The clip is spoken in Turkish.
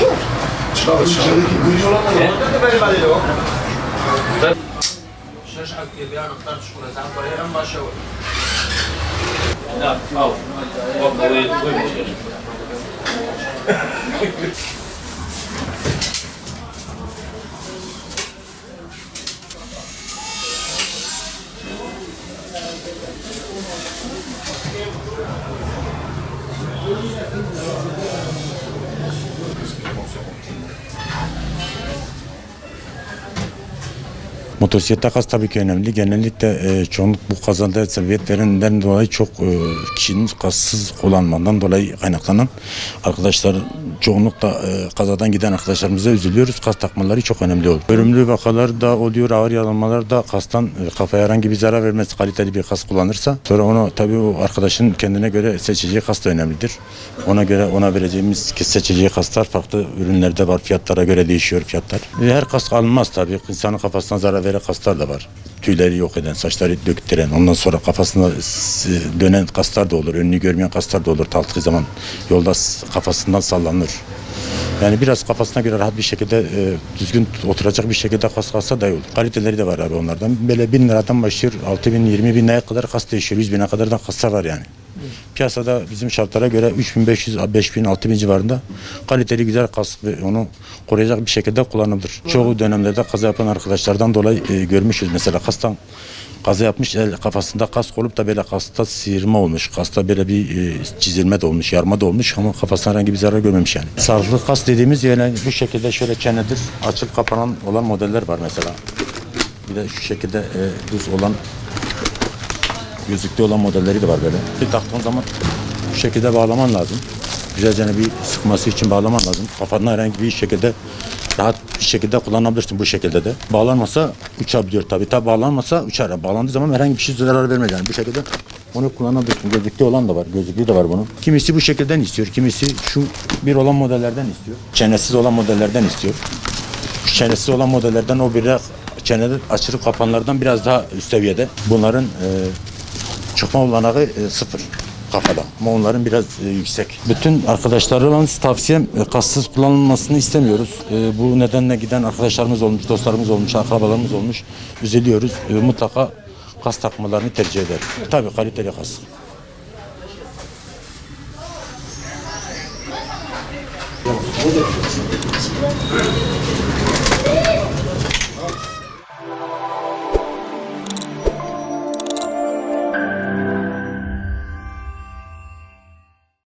Ciekawe strzał. شاش الكبير نختار شكون زعما غير ما شاو لا او وين وين مشكل Motosiklette kas tabii ki önemli. Genellikle e, çoğunluk bu kazada sebebiyet verenden dolayı çok e, kişinin kassız kullanmadan dolayı kaynaklanan arkadaşlar çoğunlukla e, kazadan giden arkadaşlarımıza üzülüyoruz. Kas takmaları çok önemli olur. Ölümlü vakalar da oluyor, ağır yaralanmalar da kastan e, kafaya herhangi bir zarar vermez. Kaliteli bir kas kullanırsa. Sonra onu tabii o arkadaşın kendine göre seçeceği kas da önemlidir. Ona göre ona vereceğimiz seçeceği kaslar farklı ürünlerde var. Fiyatlara göre değişiyor fiyatlar. E, Her kas alınmaz tabii. İnsanın kafasına zarar veren kaslar da var. Tüyleri yok eden, saçları döktüren, ondan sonra kafasına dönen kaslar da olur. Önünü görmeyen kaslar da olur. Taltığı zaman yolda kafasından sallanır. Yani biraz kafasına göre rahat bir şekilde e, düzgün oturacak bir şekilde kas kalsa da iyi olur. Kaliteleri de var abi onlardan. Böyle bin liradan başlıyor. Altı bin, yirmi bin kadar kas değişiyor. Yüz bine kadar da kaslar var yani. Piyasada bizim şartlara göre 3500, 5000, 6000 civarında kaliteli güzel kas ve onu koruyacak bir şekilde kullanılır. Çoğu dönemlerde kaza yapan arkadaşlardan dolayı e, görmüşüz. Mesela kastan kaza yapmış el kafasında kask olup da böyle kasta sıyırma olmuş. Kasta böyle bir e, çizilme de olmuş, yarma da olmuş ama kafasına herhangi bir zarar görmemiş yani. Sağlıklı kas dediğimiz yani bu şekilde şöyle çenedir açıp kapanan olan modeller var mesela. Bir de şu şekilde e, düz olan gözlüklü olan modelleri de var böyle. Bir taktığın zaman bu şekilde bağlaman lazım. Güzelce bir sıkması için bağlaman lazım. Kafanı herhangi bir şekilde rahat bir şekilde kullanabilirsin bu şekilde de. Bağlanmasa uçabiliyor tabii. Tabii bağlanmasa uçar. Bağlandığı zaman herhangi bir şey zarar vermez yani. Bu şekilde onu kullanabilirsin. Gözlüklü olan da var. Gözlüklü de var bunun. Kimisi bu şekilden istiyor. Kimisi şu bir olan modellerden istiyor. Çenesiz olan modellerden istiyor. Çenesiz olan modellerden o biraz çenede açılıp kapanlardan biraz daha üst seviyede. Bunların e, çıkma olanağı e, sıfır kafada. Ama onların biraz e, yüksek. Bütün arkadaşlarıma tavsiyem e, kassız kullanılmasını istemiyoruz. E, bu nedenle giden arkadaşlarımız olmuş, dostlarımız olmuş, akrabalarımız olmuş. Üzülüyoruz. E, mutlaka kas takmalarını tercih eder. Tabii kaliteli kas.